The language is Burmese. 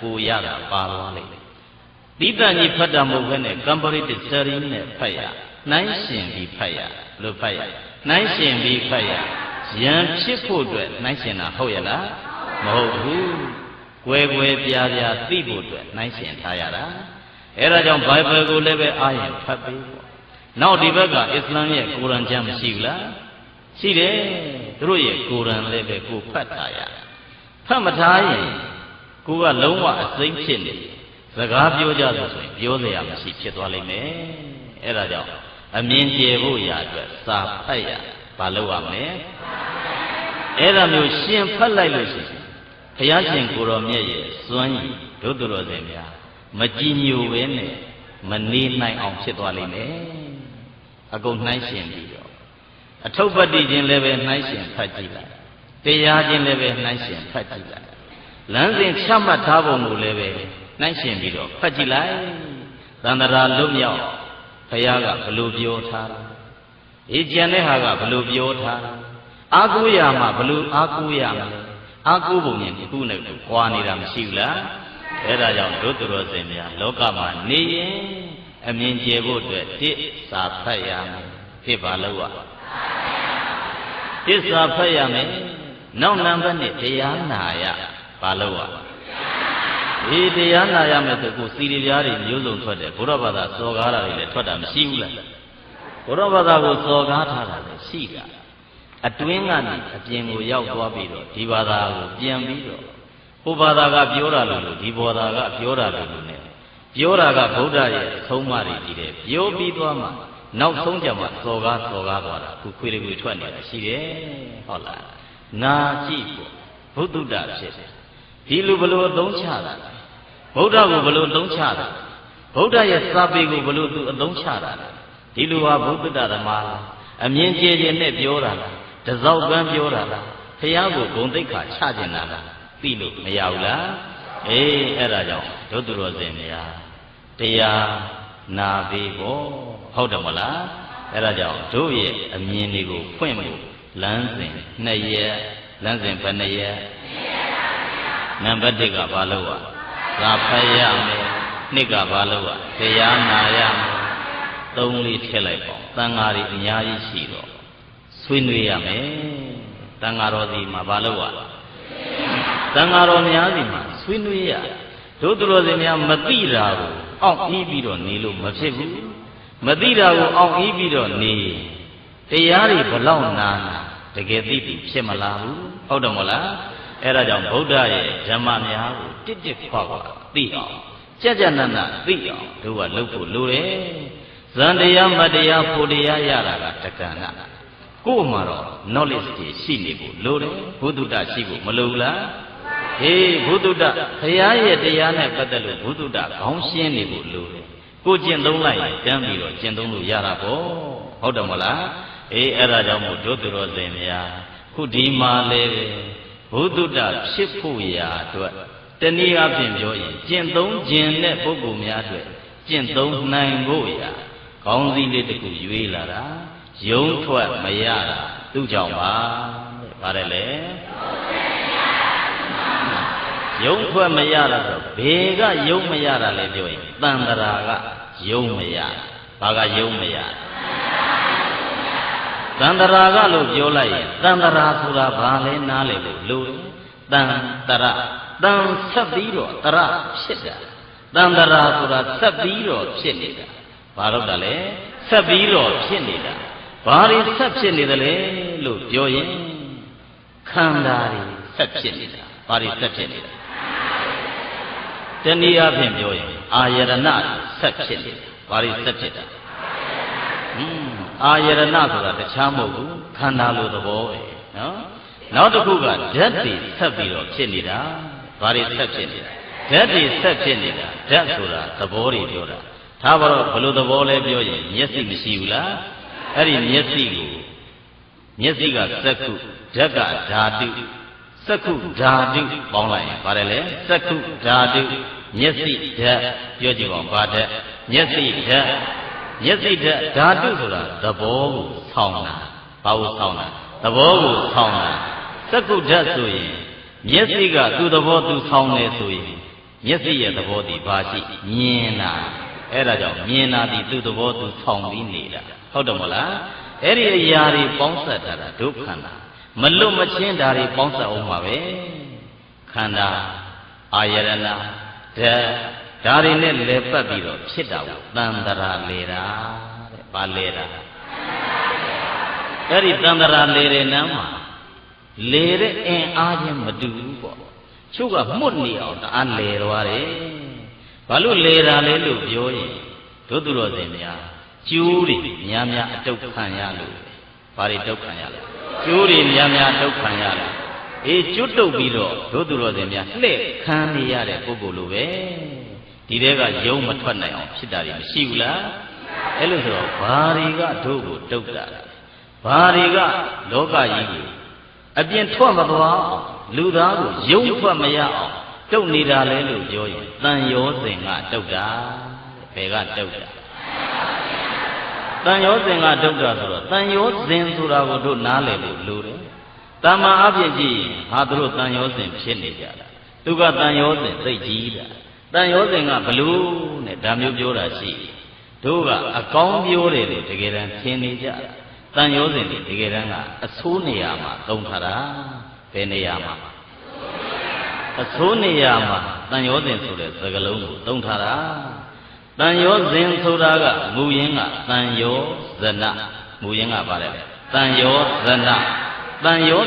ကိုရတာပါသွားလိမ့်မယ်တိတန်ကြီးဖတ်တာမဟုတ်ဘဲနဲ့ comparative study နဲ့ဖတ်ရနှိုင်းရှင်ပြီးဖတ်ရလို့ဖတ်ရနှိုင်းရှင်ပြီးဖတ်ရယံဖြစ်ဖို့အတွက်နှိုင်းရှင်တာဟုတ်ရလားမဟုတ်ဘူးကွယ်ကွယ်ပြားပြားသိဖို့အတွက်နှိုင်းရှင်ထားရတာအဲဒါကြောင့် Bible ကိုလည်းပဲအားရင်ဖတ်ပြီးပေါ့နောက်ဒီဘက်ကအစ္စလမ်ရဲ့ကုရ်အာန်ကျမ်းမရှိဘူးလားရှိတယ်သူတို့ရဲ့ကုရ်အာန်လည်းပဲကိုဖတ်ထားရဖတ်မထားရင် ကိုကလုံးဝအစိမ့်ဖြစ်နေစကားပြောကြလို့ဆိုရင်ပြောစရာမရှိဖြစ်သွားလိမ့်မယ်အဲဒါကြောင့်အမြင်ကျေဖို့ရာအတွက်စာဖတ်ရဘာလုပ်ရမလဲအဲ့ဒါမျိုးရှင်ဖတ်လိုက်လို့ရှိရင်ဘုရားရှင်ကိုတော်မြတ်ရဲ့စွမ်းရည်ဒုတော်စင်များမကြည်ညိုပဲနဲ့မနေနိုင်အောင်ဖြစ်သွားလိမ့်မယ်အကုန်နှိုင်းရှင်ပြီးတော့အထုပ်ပတ္တိချင်းလည်းပဲနှိုင်းရှင်ဖတ်ကြည့်လိုက်တရားချင်းလည်းပဲနှိုင်းရှင်ဖတ်ကြည့်လိုက် လမ်းစဉ်ချမှတ်ထားပုံကိုလည်းပဲနှိုင်းရှင်ပြီးတော့ဖတ်ကြည့်လိုက်သန္တရာလွတ်မြောက်ဘုရားကဘလို့ပြောထားလဲအေးကျန်တဲ့ဟာကဘလို့ပြောထားလဲအာကိုရမှာဘလို့အာကိုရမလဲအာကိုပုံရင်ခုနဲ့ကွာနေတာမရှိဘူးလားအဲဒါကြောင့်ဒုတရောစင်များလောကမှာနေရင်အမြင်ကျယ်ဖို့အတွက်တစ်စာဖတ်ရမယ်ဖြစ်ပါလို့อ่ะတစ်စာဖတ်ရမယ်နောက်နံပါတ်နဲ့တရားနာရ ပါလို့อ่ะဒီတရားနာရမယ်ဆိုကိုစီရီပြားတွေမျိုးစုံထွက်တယ်ဘုရားဘာသာစော်ကားတာတွေလည်းထွက်တာမရှိဘူးလားဘုရားဘာသာကိုစော်ကားထားတာလည်းရှိတာအတွင်းကနေအပြင်ကိုရောက်သွားပြီးတော့ဒီဘာသာကိုပြန်ပြီးတော့ဟိုဘာသာကပြောတာလို့ဒီဘာသာကပြောတာလို့ ਨੇ ပြောတာကဗုဒ္ဓရဲ့အဆုံးအမတွေကြီးတယ်ပြောပြီးသွားမှနောက်ဆုံးကြမှာစော်ကားစော်ကားသွားတာခုခွေးတွေထွက်နေတာရှိတယ်ဟုတ်လားနာကြည့်ဖို့ဘုဒ္ဓတဖြစ်တယ် ဒီလူဘလို့အသုံးချတာဗုဒ္ဓကိုဘလို့အသုံးချတာဗုဒ္ဓရဲ့စာပေကိုဘလို့သူအသုံးချတာဒီလူဟာဘုဒ္ဓဓမ္မလားအမြင်ကျကျနဲ့ပြောတာလားတစောက်ကမ်းပြောတာလားဖះကိုဂုံတိတ်ခါချကျင်တာလားသိလို့မရဘူးလားအေးအဲ့ဒါကြောင့်ဒုသူတော်စင်များတရားနာပြီးပေါ့ဟုတ်တယ်မလားအဲ့ဒါကြောင့်တို့ရဲ့အမြင်တွေကိုဖွင့်ဖို့လမ်းစဉ်နှစ်ရက်လမ်းစဉ်ဘယ်နှစ်ရက် နံပါတ်1ကဘာလို့อ่ะသာဖတ်ရမယ်နှစ်ကဘာလို့อ่ะတရားနာရမယ်သုံးလေးထည့်လိုက်ပေါ့တန်ဃာတွေအများကြီးရှိတော့ဆွေးနွေးရမယ်တန်ဃာတော်စီမှာဘာလို့อ่ะတန်ဃာတော်များစီမှာဆွေးနွေးရတို့သူတော်စင်များမသိတာကိုအောင့်ပြီးပြီးတော့နေလို့မဖြစ်ဘူးမသိတာကိုအောင့်ပြီးပြီးတော့နေတရားတွေဘလောက်နာနာတကယ်သိပြီဖြစ်မလားဘူးဟုတ်တယ်မဟုတ်လား အဲ့ဒါကြောင့်ဗုဒ္ဓရဲ့ဓမ္မများကိုတစ်တစ်ခွာခွာသိအောင်ကြကြနနသိအောင်တို့ကလုပ်ဖို့လိုတယ်ဇန်တရားမတရားဖို့တရားရတာကတက္ကနာကို့မှာတော့ knowledge တွေရှိနေဖို့လိုတယ်ဘုဒ္ဓတရှိဖို့မလိုဘူးလားဟေးဘုဒ္ဓတဘုရားရဲ့တရားနဲ့ပတ်သက်လို့ဘုဒ္ဓတခေါင်းရှင်းနေဖို့လိုတယ်ကိုကျင့်သုံးလိုက်ရင်တန်းပြီးတော့ကျင့်သုံးလို့ရတာပေါ့ဟုတ်တယ်မလားအေးအဲ့ဒါကြောင့်မို့ဒုသူတော်စင်များခုဒီမှာလဲ ဘုဒ္ဓတဖြစ်ဖို့ရာအတွက်တနည်းအားဖြင့်ပြောရင်ကျင့်သုံးခြင်းတဲ့ပုဂ္ဂိုလ်များအတွက်ကျင့်သုံးနိုင်ဖို့ရာခေါင်းစည်းလေးတစ်ခုရွေးလာတာယုံထွက်မရတာသူ့ကြောင့်ပါတဲ့ပါတယ်လေယုံထွက်မရတာဆိုဘယ်ကယုံမရတာလဲပြောရင်တန်တရာကယုံမရဘာကယုံမရတ န်တရာကလို့ပြောလိုက်ရင်တန်တရာဆိုတာဘာလဲနားလေလို့လို့တန်တရာတန်ဆက်ပြီးတော့တရဖြစ်တာတန်တရာဆိုတာဆက်ပြီးတော့ဖြစ်နေတာဘာလို့တာလဲဆက်ပြီးတော့ဖြစ်နေတာဘာတွေဆက်ဖြစ်နေသလဲလို့ပြောရင်ခန္ဓာတွေဆက်ဖြစ်နေတာဘာတွေဆက်ဖြစ်နေတာတနည်းအားဖြင့်ပြောရင်အာယရဏဆက်ဖြစ်နေတာဘာတွေဆက်ဖြစ်တာဟွန်း အာယရဏဆိုတာတခြားမဟုတ်ဘူးခန္ဓာလိုသဘောပဲနော်နောက်တစ်ခုကဓာတ်တွေဆက်ပြီးတော့ဖြစ်နေတာဘာတွေဆက်ဖြစ်နေတာဓာတ်တွေဆက်ဖြစ်နေတာဓာတ်ဆိုတာသဘောတွေပြောတာဒါပါတော့ဘယ်လိုသဘောလဲပြောရင်မျက်စိမရှိဘူးလားအဲ့ဒီမျက်စိကိုမျက်စိကစက္ခုဓာတ်ကဓာတုစက္ခုဓာတုပေါင်းလိုက်ရင်ပါတယ်လေစက္ခုဓာတုမျက်စိဓာတ်ပြောကြည့်ပါဦးဘာဓာတ်မျက်စိဓာတ် မျက်စိဓာတ်ဓာတုဆိုတာသဘောကိုဆောင်းတာဘာကိုဆောင်းတာသဘောကိုဆောင်းတာစက္ခုဓာတ်ဆိုရင်မျက်စိကသူ့သဘောသူဆောင်းနေဆိုရင်မျက်စိရဲ့သဘောတည်ဘာရှိမြင်တာအဲ့ဒါကြောင့်မြင်တာဒီသူ့သဘောသူဆောင်ပြီးနေတာဟုတ်တယ်မဟုတ်လားအဲ့ဒီအရာတွေပေါင်းဆက်တာဒုက္ခန္တာမလွတ်မချင်းဓာတွေပေါင်းဆက်အောင်ပါပဲခန္ဓာအာယရဏဓာတ် ဓာတွေနဲ့လဲပတ်ပြီးတော့ဖြစ်တာကိုတန်တရာလေတာတဲ့ဘာလဲတာအဲ့ဒီတန်တရာလေတဲ့နမ်းမှာလေတဲ့အင်အားချင်းမတူဘူးပေါ့ချုပ်ကမှုတ်နေအောင်တအားလေသွားတယ်ဘာလို့လေတာလဲလို့ပြောရင်တို့သူတော်စင်များကျိုးတွေများများအတုတ်ခံရလို့ဘာတွေတုတ်ခံရလဲကျိုးတွေများများတုတ်ခံရလို့အေးကျွတ်တုတ်ပြီးတော့တို့သူတော်စင်များလှည့်ခံနေရတဲ့ပုဂ္ဂိုလ်လိုပဲ ဒီတဲကယုံမထွက်နိုင်အောင်ဖြစ်တာတွေမရှိဘူးလားအဲ့လိုဆိုတော့ဘာတွေကတို့ကိုတုတ်တာလဲဘာတွေကလောကကြီးကိုအပြင်ထွက်မသွားအောင်လူသားကိုယုံထွက်မရအောင်တုတ်နေတာလဲလို့ပြောရင်တန်ရောစဉ်ကတုတ်တာဘယ်ကတုတ်တာတန်ရောစဉ်ကတုတ်တာဆိုတော့တန်ရောစဉ်ဆိုတာကိုတို့နားလည်လို့လိုတယ်တမ္မာအဖြစ်ကြည့်ရင်ဟာတို့တန်ရောစဉ်ဖြစ်နေကြတာသူကတန်ရောစဉ်သိကြီးတာ တန်ရောစဉ်ကဘလို့နဲ့ဒါမျိုးပြောတာရှိတို့ကအကောင်းပြောတယ်လို့တကယ်တမ်းထင်နေကြတာတန်ရောစဉ်တွေတကယ်တမ်းကအဆိုးနေရာမှာသုံးထားတာဘယ်နေရာမှာအဆိုးနေရာမှာတန်ရောစဉ်ဆိုတဲ့သကလုံးကိုသုံးထားတာတန်ရောစဉ်ဆိုတာကမူရင်းကတန်ရောဇနမူရင်းကဘာလဲတန်ရောဇနတန်ရော